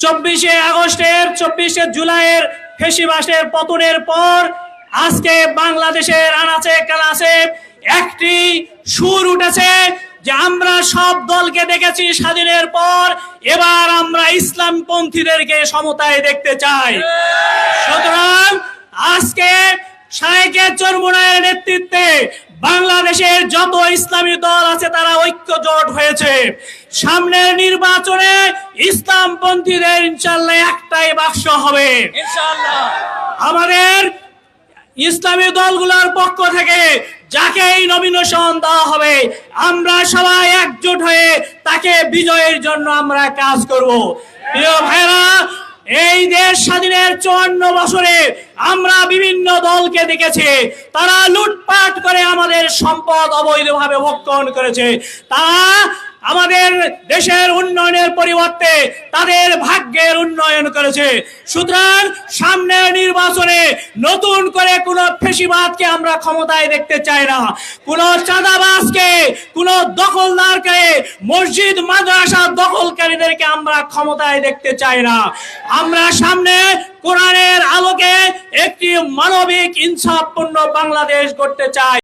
চব্বিশে আগস্টের, চব্বিশে জুলাইয়ের ফেসিবাসের পতনের পর আজকে বাংলাদেশের আনাচে কানাচে একটি সুর উঠেছে যে আমরা সব দলকে দেখেছি স্বাধীনের পর, এবার আমরা ইসলাম পন্থীদেরকে সমতায় দেখতে চাই। সুতরাং আজকে চরমুনায়ের নেতৃত্বে বাংলাদেশের যত ইসলামী দল আছে তারা হয়েছে। সামনের নির্বাচনে ইসলামপন্থীদের ইনশাল্লাহ একটাই বাক্স হবে। আমাদের ইসলামী দলগুলোর পক্ষ থেকে যাকেই নমিনেশন দেওয়া হবে আমরা সবাই একজোট হয়ে তাকে বিজয়ের জন্য আমরা কাজ করব। প্রিয় ভাইরা এই দেশ স্বাধীনের চুয়ান্ন বছরে আমরা বিভিন্ন দলকে দেখেছি, তারা লুটপাট করে আমাদের সম্পদ অবৈধভাবে ভক্ষণ করেছে। তারা আমাদের দেশের উন্নয়নের পরিবর্তে তাদের ভাগ্যের উন্নয়ন করেছে। সুতরাং সামনের নির্বাচনে নতুন করে কোন ফেসিবাদকে আমরা ক্ষমতায় দেখতে চাই না। কোন চাঁদাবাজকে, কোন দখলদারকে, মসজিদ, মাদ্রাসা দখলকারীদেরকে আমরা ক্ষমতায় দেখতে চাই না। আমরা সামনে কোরআনের আলোকে একটি মানবিক, ইনসাফপূর্ণ বাংলাদেশ করতে চাই।